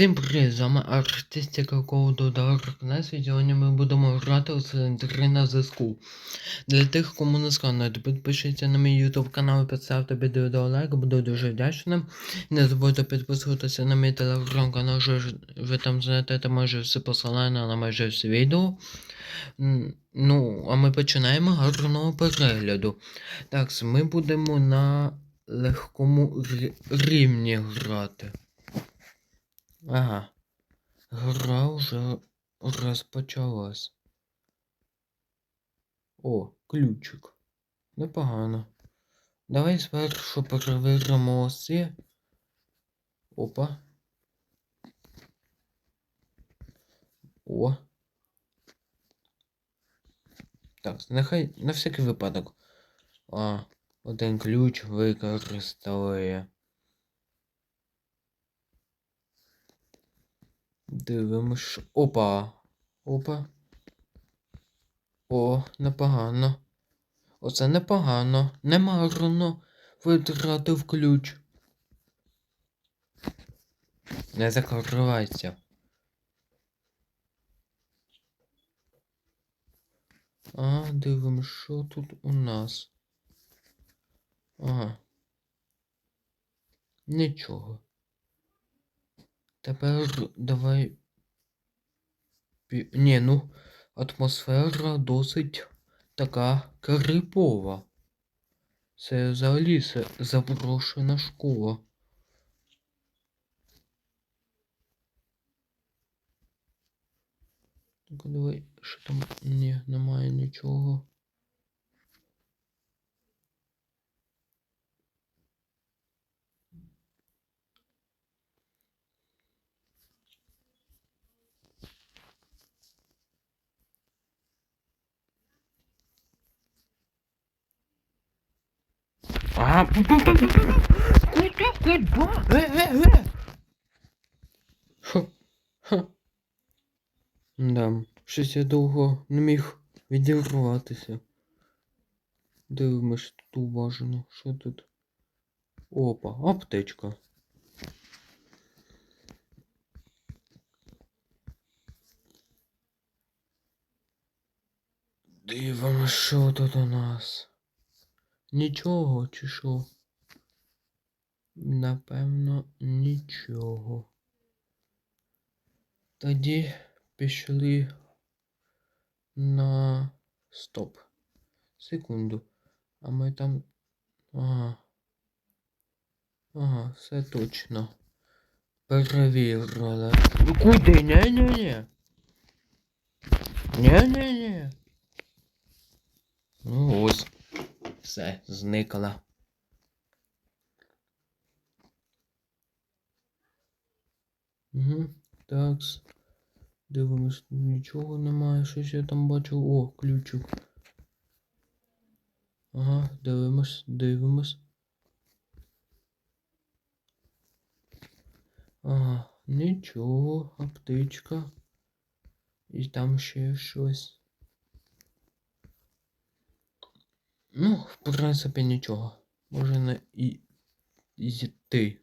Всім привіт, з вами артистика коду Darkness сьогодні ми будемо грати у центри на зв'язку. Для тих, кому не складно, підпишіться на мій YouTube канал і підставте під відео лайк, буду дуже вдячним. Не забудьте підписуватися на мій телеграм-канал, що ви там знайдете майже всі посилання на майже всі відео. Ну, а ми починаємо гарного перегляду. Так, ми будемо на легкому рівні грати. Ага. Гра вже розпочалась. О, ключик. Непогано. Давай спершу перевіримо оси. Опа. О. Так, нехай на всякий випадок. А, один ключ використали. Дивимось. Опа. Опа. О, непогано. Оце непогано. Немарно витратив ключ. Не закривайся. А, дивимось, що тут у нас. Ага. Нічого. Тепер давай. Ні, ну, атмосфера досить така крипова. Це взагалі заброшена школа. Так, давай, що там? Ні, немає нічого. Да, щось я довго не міг відірватися. Дивимось тут уважно. Що тут? Опа, аптечка. Дивимось, що тут у нас. Нічого, чи що? Напевно, нічого. Тоді пішли на стоп. Секунду. А ми там. Ага. Ага, все точно. Перевірили. Ну Куди? Ні-ні-ні. Ні-ні-ні. Ну ось. Все, зникла. Угу. Такс. Дивимось, нічого немає. Щось я там бачу. О, ключик. Ага, дивимось, дивимось. Ага, нічого, аптечка. І там ще щось. Ну, в принципі, нічого. Можна і йти.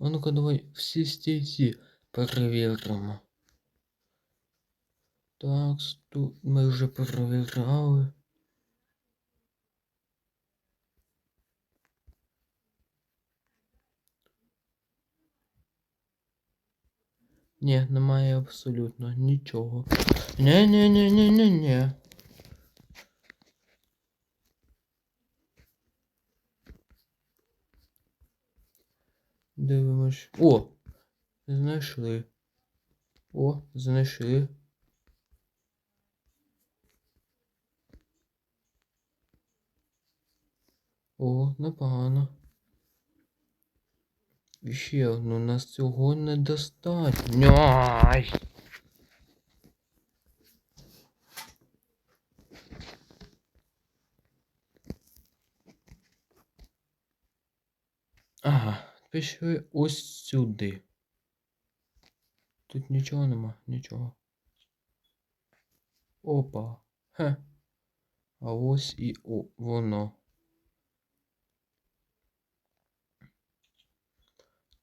А ну-ка давай всі стільці перевіримо. Так, тут ми вже перевіряли. Ні, немає абсолютно нічого. Ні-ні-ні-ні-ні-ні. Дивимось. О! Знайшли. О, знайшли. О, непогано. Ще одну, нас цього недостатньо. Ай! Ага, пішли ось сюди. Тут нічого нема, нічого. Опа. Хе. А ось і о, воно.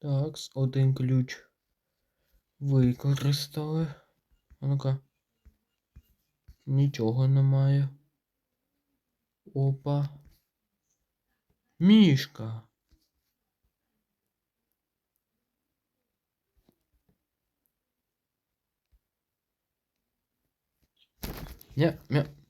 Так, один ключ використали. А ну-ка. Нічого немає. Опа. Мішка. Ня, мя.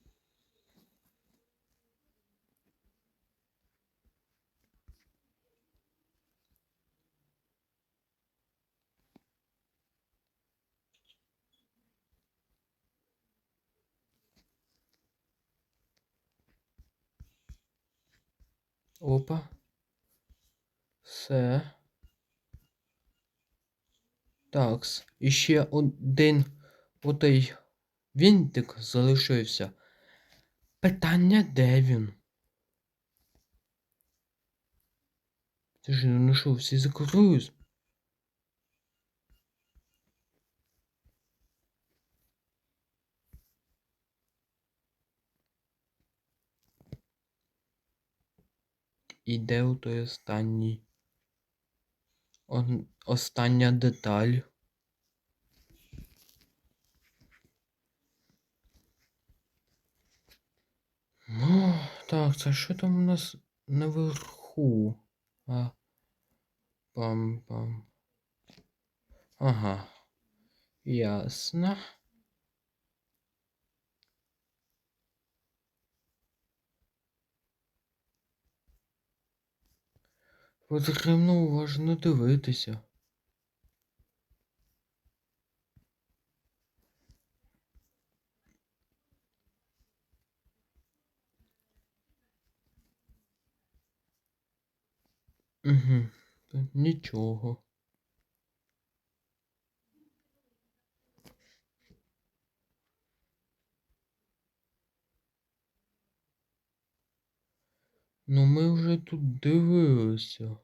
Опа. Все. Такс. І ще один отей вінтик залишився. Питання, де він? Це ж ну що, всі закруюсь? І де у той останній? Остання деталь. Ну, так, це що там у нас наверху? А. Пам-пам. Ага. Ясно. Потрібно уважно дивитися. Угу. Нічого. Ну ми вже тут дивилися.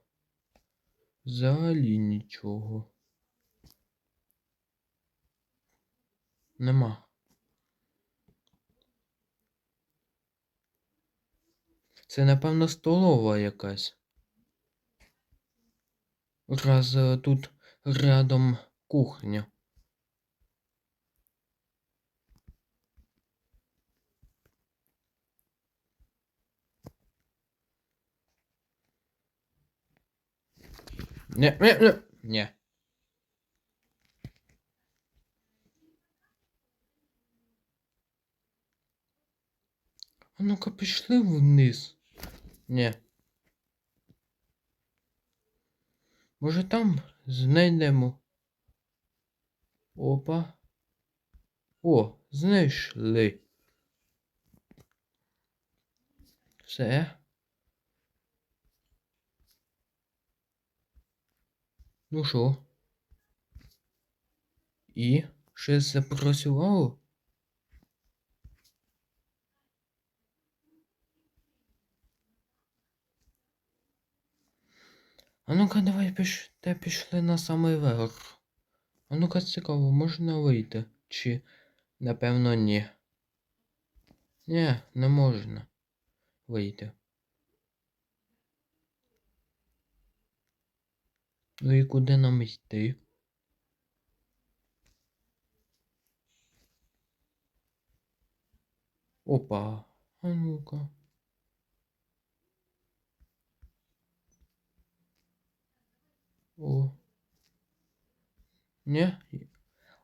Взагалі нічого. Нема. Це, напевно, столова якась. Раз е, тут рядом кухня. Не, не, не. Не. А ну-ка пішли вниз. Не. Може там знайдемо. Опа. О, знайшли. Все. Ну що? І? Щось запрацювало? А ну-ка, давай піш... те пішли на самий верх. А ну-ка цікаво, можна вийти? Чи напевно ні? Ні, не можна вийти. Ну і куди нам йти? Опа, а ну-ка. О. Ні,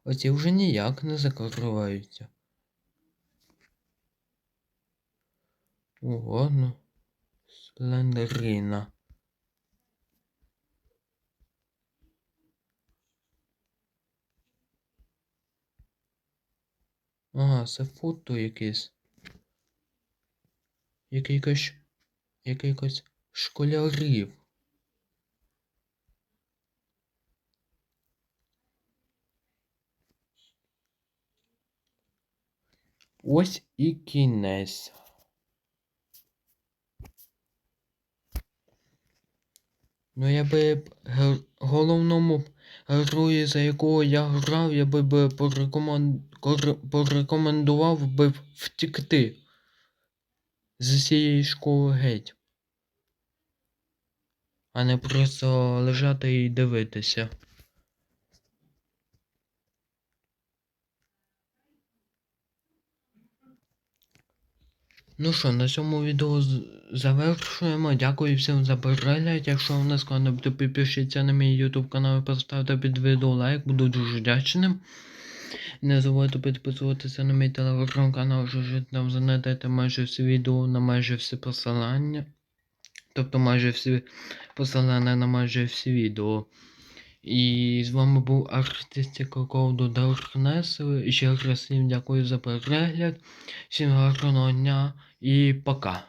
оці вже ніяк не закриваються. О, ладно. Слендерина. Ага, це фото якесь. Якийсь... Якийсь школярів. Ось і кінець. Ну я би головному герої, за якого я грав, я би порекомен... порекомендував би втікти з цієї школи геть. А не просто лежати і дивитися. Ну що, на цьому відео завершуємо. Дякую всім за перегляд. Якщо вам не складно, то підпишіться на мій YouTube канал і поставте під відео лайк, буду дуже вдячним. Не забудьте підписуватися на мій телеграм-канал, що там знайдете майже всі відео на майже всі посилання. Тобто майже всі посилання на майже всі відео. І з вами був артистика коду Darkness. Ще раз всім дякую за перегляд. Всім гарного дня і пока.